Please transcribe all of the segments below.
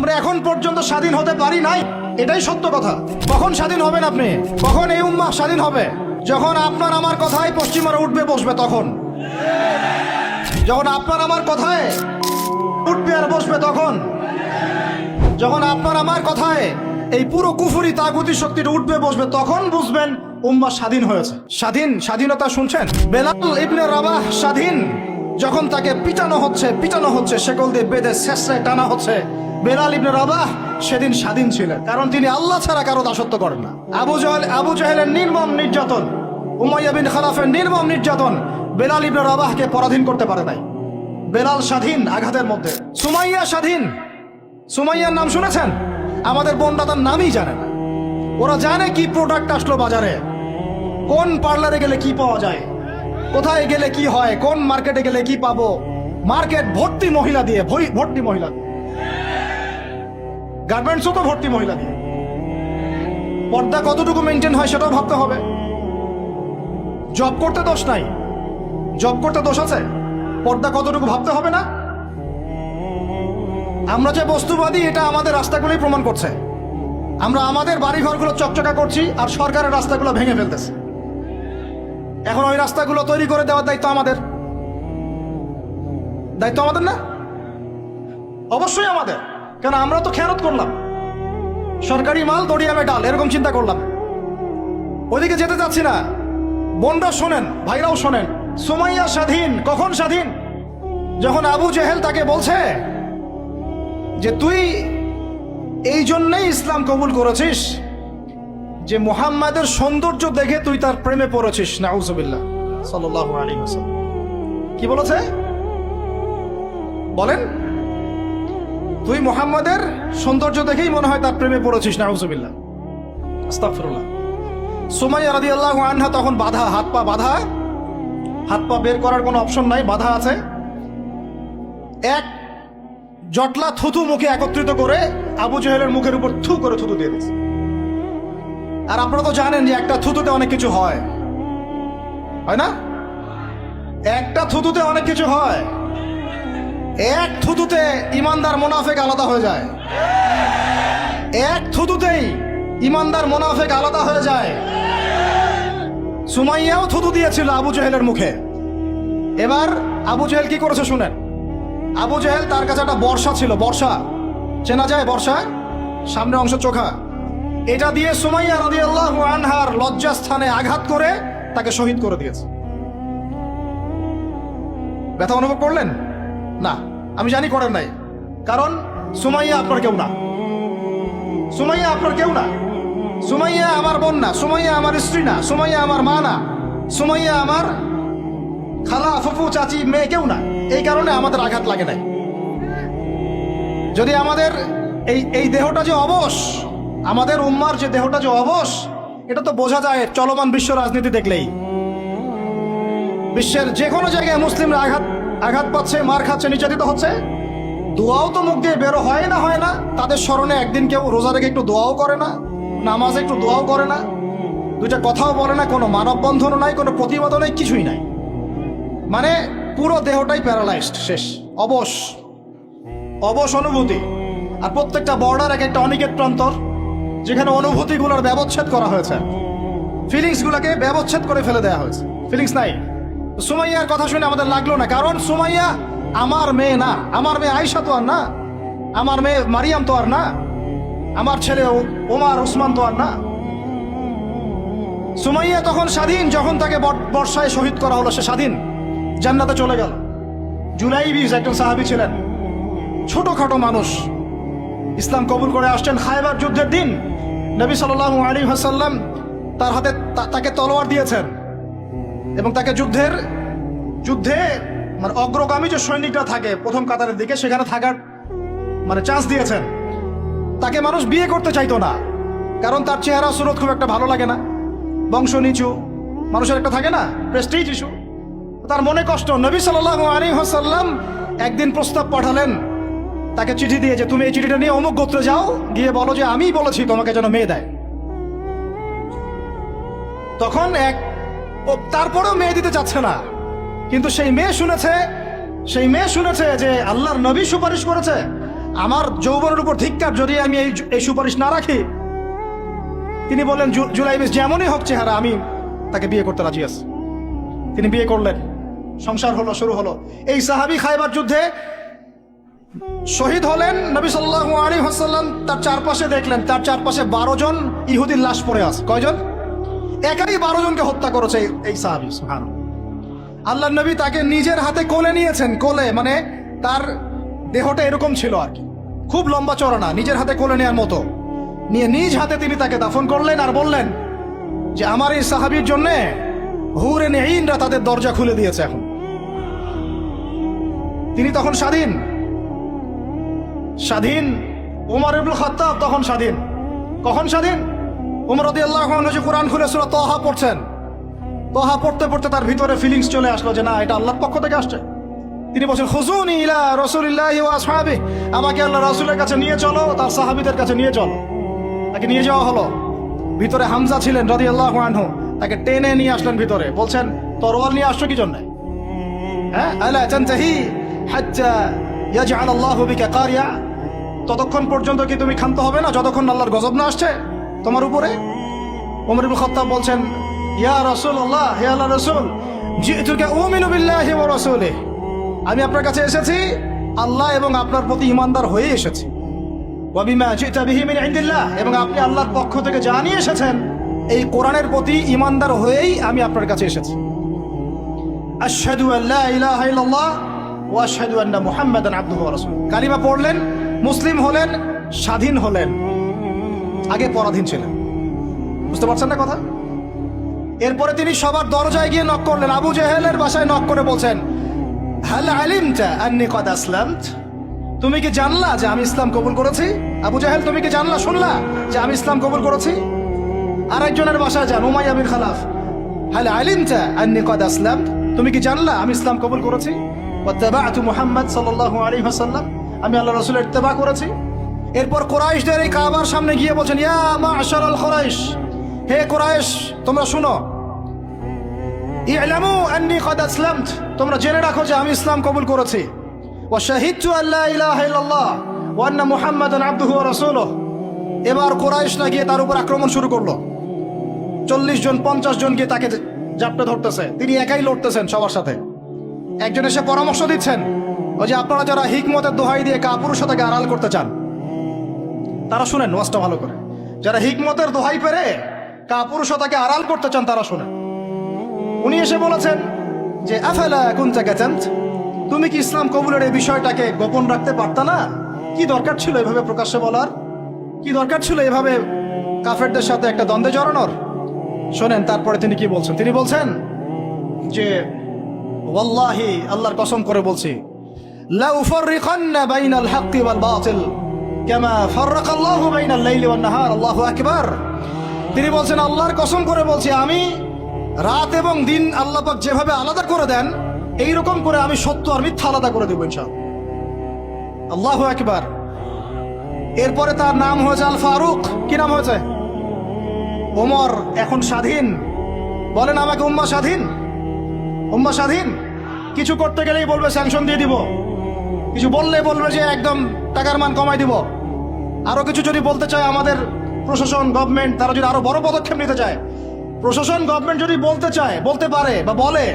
আমরা এখন পর্যন্ত স্বাধীন হতে পারি নাই। এটাই সত্য কথা। কখন স্বাধীন হবেন আপনি? কখন এই উম্মাহ স্বাধীন হবে? যখন আপনার আমার কথায় পশ্চিমারা উঠবে, বসবে, তখন। যখন আপনার আমার কথায় উঠবে আর বসবে, তখন। যখন আপনার আমার কথায় এই পুরো কুফুরি তাগুতি শক্তিটা উঠবে, বসবে, তখন বুঝবেন উম্মা স্বাধীন হয়েছে। স্বাধীন, স্বাধীনতা শুনছেন? বেলাল ইবনে রাবাহ স্বাধীন। যখন তাকে পিটানো হচ্ছে পিটানো হচ্ছে সেকল দিয়ে বেঁধে শেষরায় টানা হচ্ছে বেলাল ইবনে রাবাহ সেদিন স্বাধীন ছিলেন, কারণ তিনি আল্লাহ ছাড়া কারও দাসত্ব করেন না। আবু জাহেল, আবু জাহেলের নির্মম নির্যাতন, উমাইয়া বিন খালাফের নির্মম নির্যাতন বেলাল ইবনে রাবাহকে পরাধীন করতে পারে নাই। বেলাল স্বাধীন আঘাতের মধ্যে। সুমাইয়া স্বাধীন। সুমাইয়ার নাম শুনেছেন? আমাদের তার নামই জানে না। ওরা জানে কি প্রোডাক্ট আসলো বাজারে, কোন পার্লারে গেলে কি পাওয়া যায়, কোথায় গেলে কি হয়, কোন মার্কেটে গেলে কি পাবো। মার্কেট ভর্তি মহিলা দিয়ে ভর্তি মহিলা দিয়ে। গার্মেন্টসও তো ভর্তি মহিলা দিয়ে পর্দা কতটুকু মেনটেন হয় সেটাও ভাবতে হবে। জব করতে দোষ নাই। জব করতে দোষ আছে? পর্দা কতটুকু ভাবতে হবে না? আমরা যে বস্তুবাদী, এটা আমাদের রাস্তাগুলোই প্রমাণ করছে। আমরা আমাদের বাড়িঘরগুলো চকচকা করছি আর সরকারের রাস্তাগুলো ভেঙে ফেলতেছে। এখন ওই রাস্তাগুলো তৈরি করে দেওয়ার দায়িত্ব আমাদের। দায়িত্ব আমাদের না? অবশ্যই আমাদের। কেন আমরা তো খেয়ানত করলাম। সরকারি মাল দড়িয়ামে ডাল এরকম চিন্তা করলাম। ওইদিকে যেতে চাচ্ছি না। বোনরা শোনেন, ভাইরাও শোনেন। সুমাইয়া স্বাধীন, কখন স্বাধীন? যখন আবু জেহেল তাকে বলছে যে, তুই এই জন্যেই ইসলাম কবুল করেছিস যে, মুহাম্মাদের সৌন্দর্য দেখে তুই তার প্রেমে পড়েছিস। সাল্লাল্লাহু আলাইহি ওয়াসাল্লাম। কি বলেছে? বলেন। তুই মোহাম্মদের সৌন্দর্য দেখেই মনে হয় তার প্রেমে পড়েছিস, নাউজুবিল্লাহ। আস্তাগফিরুল্লাহ। সুমাইয়া রাদিয়াল্লাহু আনহা তখন বাধা, হাত পা বাধা, হাত পা বের করার কোনো অপশন নাই, বাধা আছে। এক জটলা থুতু মুখে একত্রিত করে আবু জহেলের মুখের উপর থু করে থুতু দিয়ে দিয়েছে। আর আপনারা তো জানেন যে একটা থুতুতে অনেক কিছু হয়। হয় না? একটা থুতুতে অনেক কিছু হয়। এক থুতুতে ইমানদার মোনাফেক আলাদা হয়ে যায়। এক থুতুতেই ইমানদার মোনাফেক আলাদা হয়ে যায়। সুমাইয়াও থুতু দিয়েছিল আবু জহেলের মুখে। এবার আবু জহেল কি করেছে শুনেন? আবু জেহেল তার কাছে একটা বর্ষা ছিল, বর্ষা। চেনা যায় বর্ষা? সামনে অংশ চোখা। এটা দিয়ে সুমাইয়া রাদিয়াল্লাহু আনহার লজ্জাস্থানে আঘাত করে তাকে শহীদ করে দিয়েছে। ব্যথা অনুভব করলেন? না। আমি জানি করেন নাই। কারণ সুমাইয়া আপনার কেউ না। সুমাইয়া আপনার কেউ না। সুমাইয়া আমার বোন না। সুমাইয়া আমার স্ত্রী না। সুমাইয়া আমার মা না। সুমাইয়া আমার খালা ফুফু চাচি মেয়ে কেউ না। এই কারণে আমাদের আঘাত লাগে নাই। যদি আমাদের এই এই দেহটা যে অবশ, আমাদের উম্মার যে দেহটা যে অবশ, এটা তো বোঝা যায় চলমান বিশ্ব রাজনীতি দেখলেই। বিশ্বের যে কোনো জায়গায় মুসলিমরা আঘাত আঘাত পাচ্ছে, মার খাচ্ছে, নির্যাতিত হচ্ছে। দোয়াও তো মুখ দিয়ে বেরো হয় না হয় না। তাদের স্মরণে একদিন কেউ রোজা রেখে একটু দোয়াও করে না, নামাজে একটু দোয়াও করে না। দুইটা কথাও বলে না, কোনো মানববন্ধনও নাই, কোনো প্রতিবাদও নাই, কিছুই নাই। মানে পুরো দেহটাই প্যারালাইজড, শেষ, অবশ অবশ অনুভূতি। আর প্রত্যেকটা বর্ডার এক একটা অনিকেট প্রান্তর, যেখানে অনুভূতিগুলোর ব্যবচ্ছেদ করা হয়েছে। ফিলিংসগুলোকে ব্যবচ্ছেদ করে ফেলে দেওয়া হয়েছে। ফিলিংস নাই। সুমাইয়ার কথা শুনে আমাদের লাগল না, কারণ সুমাইয়া আমার মেয়ে না। আমার মেয়ে আয়সা তো আর না। আমার মেয়ে মারিয়াম তো আর না। আমার ছেলে ওমার ওসমান তো আর না। সুমাইয়া তখন স্বাধীন, যখন তাকে বর- বর্ষায় শহীদ করা হলো, সে স্বাধীন। জান্নাতে চলে গেল। জুলাই বিশ একজন সাহাবী ছিলেন। ছোটখাটো মানুষ। ইসলাম কবুল করে আসছেন খায়বার যুদ্ধের দিন। নবী সাল্লাল্লাহু আলী হাসাল্লাম তার হাতে তাকে তলোয়ার দিয়েছেন। এবং তাকে যুদ্ধের, যুদ্ধে মানে অগ্রগামী যে সৈনিকরা থাকে, প্রথম কাতারের দিকে, সেখানে থাকার মানে চান্স দিয়েছেন। তাকে মানুষ বিয়ে করতে চাইতো না, কারণ তার চেহারা সুরত খুব একটা ভালো লাগে না। বংশ নিচু, মানুষের একটা থাকে না প্রেস্টিজ ইস্যু তার মনে কষ্ট, নবী সাল্লাল্লাহু আলাইহি ওয়াসাল্লাম একদিন প্রস্তাব পাঠালেন, তাকে চিঠি দিয়ে যে, তুমি এই চিঠিটা নিয়ে অমুক গোত্রে যাও, গিয়ে বলো যে, আমিই বলেছি তোমাকে যেন মেয়ে দেয়। তখন এক ও তারপরেও মেয়ে দিতে চাচ্ছে না। কিন্তু সেই মেয়ে শুনেছে, সেই মেয়ে শুনেছে যে আল্লাহর নবী সুপারিশ করেছে। আমার যৌবনের উপর ধিক্কার যদি আমি এই এই সুপারিশ না রাখি, তিনি বললেন জুলাই বেশ যেমনই হোক চেহারা, আমি তাকে বিয়ে করতে রাজি আছি। তিনি বিয়ে করলেন। সংসার হলো, শুরু হলো। এই সাহাবি খাইবার যুদ্ধে শহীদ হলেন, নবী সাল্লাল্লাহু আলাইহি ওয়াসাল্লাম তার চারপাশে দেখলেন, তার চারপাশে বারো জন ইহুদির লাশ পড়ে আছে। কয়জন? একাই বারো জনকে হত্যা করেছে এই- সাহাবি, সুবহানাল্লাহ। আল্লাহ নবী তাকে নিজের হাতে কোলে নিয়েছেন, কোলে মানে তার দেহটা এরকম ছিল আর কি। খুব লম্বা চড়া নিজের হাতে কোলে নেওয়ার মতো। নিয়ে নিজ হাতে তিনি তাকে দাফন করলেন আর বললেন যে, আমার এই সাহাবির জন্যে হুরে নেইনরা তাদের দরজা খুলে দিয়েছে এখন। তিনি তখন স্বাধীন। স্বাধীন উমর ইবুল খাত্তাব তখন স্বাধীন। কখন স্বাধীন? উমর রদি আল্লাহ যে কোরআন খুলে সুরা তহা পড়ছেন, তহা পড়তে পড়তে তার ভিতরে ফিলিংস চলে আসলো যে না, এটা আল্লাহর পক্ষ থেকে আসছে। তিনি বলছেন খুজুনি ইলা রসুলিল্লাহ সাহাবি আমাকে আল্লাহ রসুলের কাছে নিয়ে চলো, তার সাহাবিদের কাছে নিয়ে চলো। তাকে নিয়ে যাওয়া হলো। ভিতরে হামজা ছিলেন রদি আল্লাহ আনহু, তাকে টেনে নিয়ে আসলেন ভিতরে। বলছেন, তরোয়াল নিয়ে আসছো কি জন্য? হ্যাঁ আলা তানতাহি, হাত্তা ইয়াজআল আল্লাহু বিকা কারিয়া। ততক্ষণ পর্যন্ত কি তুমি ক্ষান্ত হবে না? যতক্ষণ আল্লাহর গজব না আসছে? তোমার উপরে? ওমর ইবনে খাত্তাব বলছেন, ইয়া রাসূলুল্লাহ, হে আল্লাহ রাসূল আমি আপনার কাছে এসেছি, আল্লাহ এবং আপনার প্রতি ইমানদার হয়ে এসেছি। এবং আপনি আল্লাহর পক্ষ থেকে জানিয়ে এসেছেন, এই কোরআনের প্রতি ইমানদার হয়েই আমি আপনার কাছে এসেছি। আশহাদু কালিমা পড়লেন, মুসলিম হলেন, স্বাধীন হলেন। আগে পরাধীন ছিলেন। বুঝতে পারছেন না কথা? এরপরে তিনি সবার দরজায় গিয়ে নক করলেন। আবু জেহেলের বাসায় নক করে বলছেন আসলামত? তুমি কি জানলা যে আমি ইসলাম কবুল করেছি? আবু জাহেল, তুমি কি জানলা শুনলা যে আমি ইসলাম কবুল করেছি? আরেকজনের বাসায় যান, উমাইয়া বিন খালাফ। হাল আলিমতা আন্নি কদ আসলাম তুমি কি জানলা আমি ইসলাম কবুল করেছি? মুহাম্মদ আমি আল্লাহ রাসূলের ইত্তেবা করেছি। এরপর কোরাইশদের এই কাবার সামনে গিয়ে বলছেন, ইয়া মাশারাল কোরাইশ, হে কোরাইশ, তোমরা শুনো। ইলামু আন্নি কদ আসলামত, তোমরা জেনে রাখো যে আমি ইসলাম কবুল করেছি। ওয়া শাহিদতু আল্লা ইলাহা ইল্লাল্লাহ, ওয়া আন্না মুহাম্মাদান আবদুহু ওয়া রাসূলুহু। এবার কোরাইশরা গিয়ে তার উপর আক্রমণ শুরু করল। চল্লিশ জন, পঞ্চাশ জন গিয়ে তাকে জাপটে ধরতেছে। তিনি একাই লড়তেছেন সবার সাথে। একজন এসে পরামর্শ দিচ্ছেন, ওই যে আপনারা যারা হিকমতের দোহাই দিয়ে কাপুরুষ কাপুরুষতাকে আড়াল করতে চান তারা শুনেন ওয়াজটা ভালো করে। যারা হিকমতের দোহাই পেরে কাপুরুষতাকে আড়াল করতে চান, তারা শুনেন উনি এসে বলেছেন যে, আফালা কুনতা গাতান্ত তুমি কি ইসলাম কবুলের এই বিষয়টাকে গোপন রাখতে পারতা না? কি দরকার ছিল এভাবে প্রকাশ্যে বলার? কি দরকার ছিল এভাবে কাফেরদের সাথে একটা দ্বন্দ্বে জড়ানোর? শোনেন, তারপরে তিনি কি বলছেন? তিনি বলছেন যে, ওয়াল্লাহি, আল্লাহর কসম করে বলছি, লা উফাররিকান্না বাইনাল হাক্কি ওয়াল বাতিল। তিনি বলছেন, আল্লাহর কসম করে বলছি, আমি রাত এবং দিন আল্লাহ যেভাবে আলাদা করে দেন এই রকম করে আমি সত্য আর মিথ্যা আলাদা করে দেবো ইনশাআল্লাহ। আল্লাহু আকবার। এরপরে তার নাম হয়েছে আল ফারুক। কি নাম হয়েছে? ওমর, এখন স্বাধীন। বলেন আমাকে, উম্মা স্বাধীন? উম্মা স্বাধীন? কিছু করতে গেলেই বলবে স্যাংশন দিয়ে দিব। কিছু বললে বলবে যে, একদম টাকার মান কমাই দিব। আরও কিছু যদি বলতে চায় আমাদের প্রশাসন গভর্নমেন্ট তারা যদি আরও বড় পদক্ষেপ নিতে চায়। প্রশাসন গভর্নমেন্ট যদি বলতে চায়, বলতে পারে বা বলে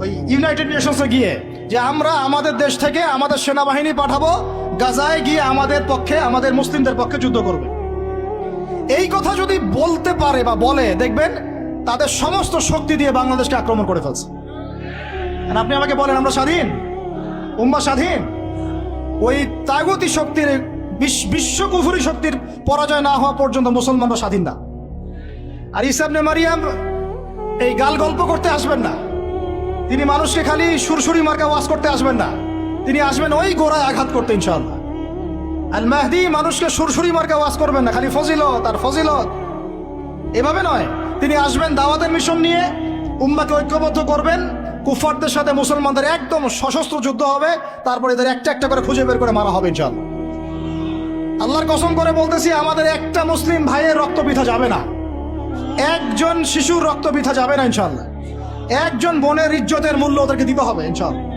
ওই ইউনাইটেড নেশনসে গিয়ে যে আমরা আমাদের দেশ থেকে আমাদের সেনাবাহিনী পাঠাবো, গাজায় গিয়ে আমাদের পক্ষে, আমাদের মুসলিমদের পক্ষে যুদ্ধ করবে। এই কথা যদি বলতে পারে বা বলে, দেখবেন তাদের সমস্ত শক্তি দিয়ে বাংলাদেশকে আক্রমণ করে ফেলছে। আপনি আমাকে বলেন, আমরা স্বাধীন? উম্মা স্বাধীন? ওই তাগতি শক্তির বিশ্ব কুফুরি শক্তির পরাজয় না হওয়া পর্যন্ত মুসলমানরা স্বাধীন না। আর ইসাবনে মারিয়াম এই গাল গল্প করতে আসবেন না। তিনি মানুষকে খালি সুরসুরি মার্কা ওয়াজ করতে আসবেন না। তিনি আসবেন ওই গোড়ায় আঘাত করতে, ইনশাআল্লাহ। আল মাহদি মানুষকে সুরসুরি মার্কা ওয়াজ করবেন না, খালি ফজিলত আর ফজিলত। এভাবে নয়। তিনি আসবেন দাওয়াতের মিশন নিয়ে, উম্মাকে ঐক্যবদ্ধ করবেন কুফারদের সাথে মুসলমানদের একদম সশস্ত্র যুদ্ধ হবে, তারপর এদের একটা একটা করে খুঁজে বের করে মারা হবে, ইনশাআল্লাহ। আল্লাহর কসম করে বলতেছি, আমাদের একটা মুসলিম ভাইয়ের রক্ত পিঠা যাবে না। একজন শিশুর রক্ত পিঠা যাবে না ইনশাল্লাহ একজন বোনের ইজ্জতের মূল্য ওদেরকে দিতে হবে, ইনশাআল্লাহ।